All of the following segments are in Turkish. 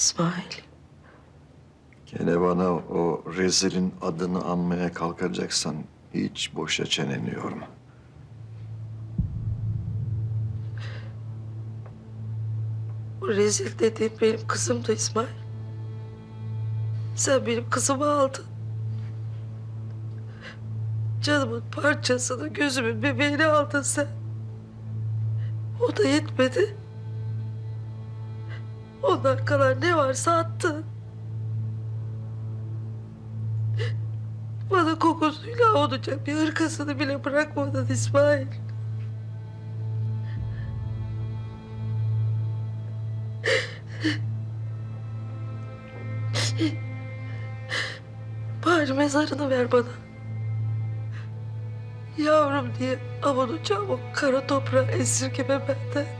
İsmail. Gene bana o rezilin adını anmaya kalkacaksan hiç boşa çeneni yorma. O rezil dediğin benim kızımdı İsmail. Sen benim kızımı aldın. Canımın parçasını, gözümün bebeğini aldın sen. O da yetmedi. Ondan kalan ne varsa attın. Bana kokusuyla avunacak bir hırkasını bile bırakmadın İsmail. Bari mezarını ver bana. Yavrum diye avunacağım o kara toprağı esirgeme benden.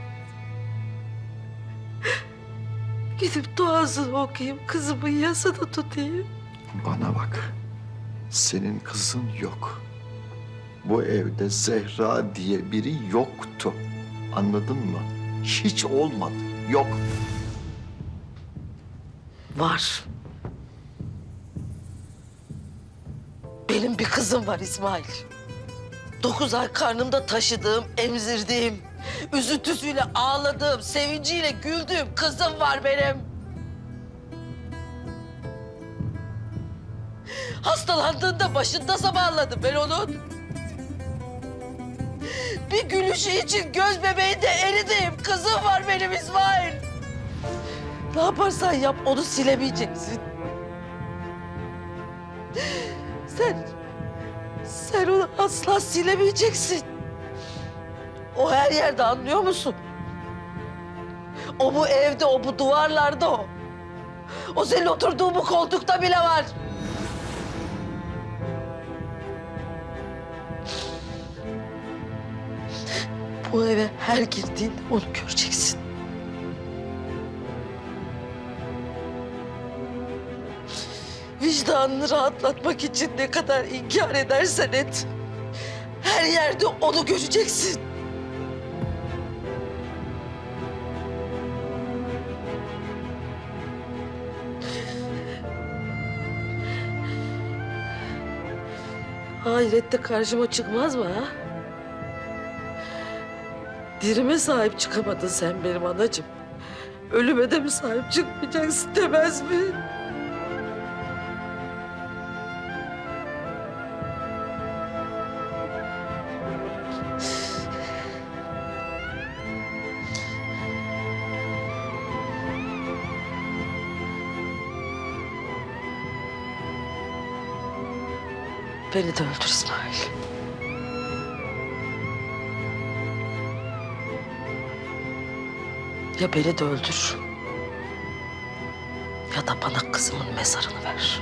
Gidip duasını okuyayım, kızımın yasını tutayım. Bana bak. Senin kızın yok. Bu evde Zehra diye biri yoktu. Anladın mı? Hiç olmadı. Yok. Var. Benim bir kızım var İsmail. Dokuz ay karnımda taşıdığım, emzirdiğim, üzüntüsüyle ağladığım, sevinciyle güldüğüm kızım var benim. Hastalandığında başında sabahladım ben onun. Bir gülüşü için göz bebeğinde eridim. Kızım var benim İsmail. Ne yaparsan yap onu silemeyeceksin. Sen, sen onu asla silemeyeceksin. O her yerde anlıyor musun? O bu evde, o bu duvarlarda o. O senin oturduğun bu koltukta bile var. Bu eve her girdiğinde onu göreceksin. Vicdanını rahatlatmak için ne kadar inkar edersen et. Her yerde onu göreceksin. Ahirette karşıma çıkmaz mı ha? Dirime sahip çıkamadın sen benim anacığım. Ölüme de mi sahip çıkmayacaksın demez mi? Beni de öldür İsmail. Ya beni de öldür. Ya da bana kızımın mezarını ver.